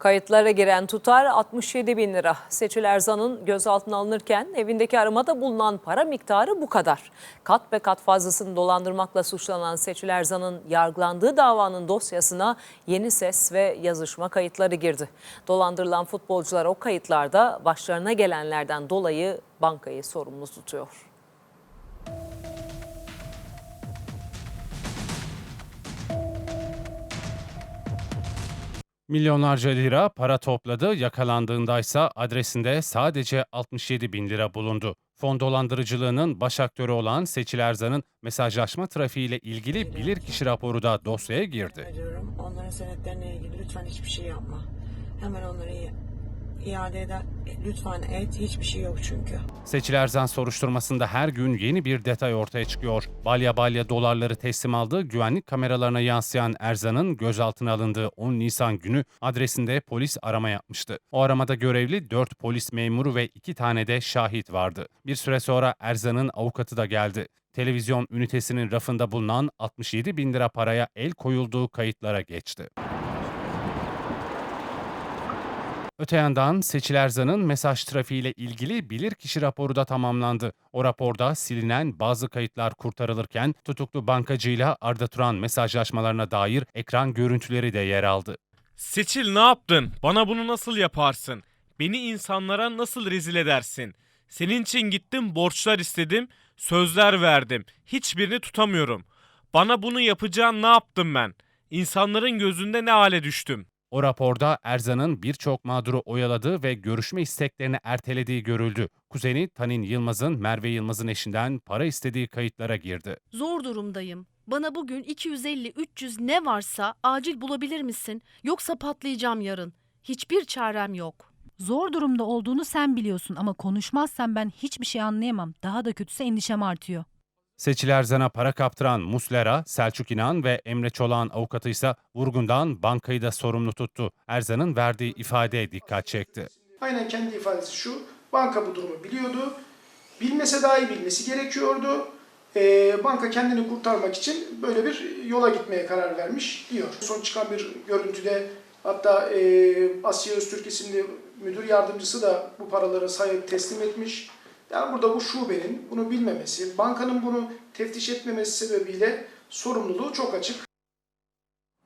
Kayıtlara giren tutar 67 bin lira. Seçil Erzan'ın gözaltına alınırken evindeki aramada bulunan para miktarı bu kadar. Kat be kat fazlasını dolandırmakla suçlanan Seçil Erzan'ın yargılandığı davanın dosyasına yeni ses ve yazışma kayıtları girdi. Dolandırılan futbolcular o kayıtlarda başlarına gelenlerden dolayı bankayı sorumlu tutuyor. Milyonlarca lira para topladı, yakalandığındaysa adresinde sadece 67 bin lira bulundu. Fon dolandırıcılığının baş aktörü olan Seçil Erzan'ın mesajlaşma trafiğiyle ilgili bilirkişi raporu da dosyaya girdi. Onların senetlerine ilgili lütfen hiçbir şey yapma. Hemen onları iade eder. Lütfen et. Hiçbir şey yok çünkü. Seçil Erzan soruşturmasında her gün yeni bir detay ortaya çıkıyor. Balya balya dolarları teslim aldığı güvenlik kameralarına yansıyan Erzan'ın gözaltına alındığı 10 Nisan günü adresinde polis arama yapmıştı. O aramada görevli 4 polis memuru ve 2 tane de şahit vardı. Bir süre sonra Erzan'ın avukatı da geldi. Televizyon ünitesinin rafında bulunan 67 bin lira paraya el koyulduğu kayıtlara geçti. Öte yandan Seçil Erzan'ın mesaj trafiğiyle ilgili bilirkişi raporu da tamamlandı. O raporda silinen bazı kayıtlar kurtarılırken tutuklu bankacıyla Arda Turan mesajlaşmalarına dair ekran görüntüleri de yer aldı. Seçil ne yaptın? Bana bunu nasıl yaparsın? Beni insanlara nasıl rezil edersin? Senin için gittim borçlar istedim, sözler verdim. Hiçbirini tutamıyorum. Bana bunu yapacağın ne yaptım ben? İnsanların gözünde ne hale düştüm? O raporda Erzan'ın birçok mağduru oyaladığı ve görüşme isteklerini ertelediği görüldü. Kuzeni Tanin Yılmaz'ın Merve Yılmaz'ın eşinden para istediği kayıtlara girdi. Zor durumdayım. Bana bugün 250-300 ne varsa acil bulabilir misin? Yoksa patlayacağım yarın. Hiçbir çarem yok. Zor durumda olduğunu sen biliyorsun ama konuşmazsan ben hiçbir şey anlayamam. Daha da kötüsü endişem artıyor. Seçil Erzan'a para kaptıran Muslera, Selçuk İnan ve Emre Çolak'ın avukatı ise vurgundan bankayı da sorumlu tuttu. Erzan'ın verdiği ifade dikkat çekti. Aynen kendi ifadesi şu. Banka bu durumu biliyordu. Bilmese dahi bilmesi gerekiyordu. Ee, banka kendini kurtarmak için böyle bir yola gitmeye karar vermiş diyor. Son çıkan bir görüntüde hatta e, Asya Öztürk isimli müdür yardımcısı da bu paraları sayıp teslim etmiş. Yani burada bu şubenin bunu bilmemesi, bankanın bunu teftiş etmemesi sebebiyle sorumluluğu çok açık.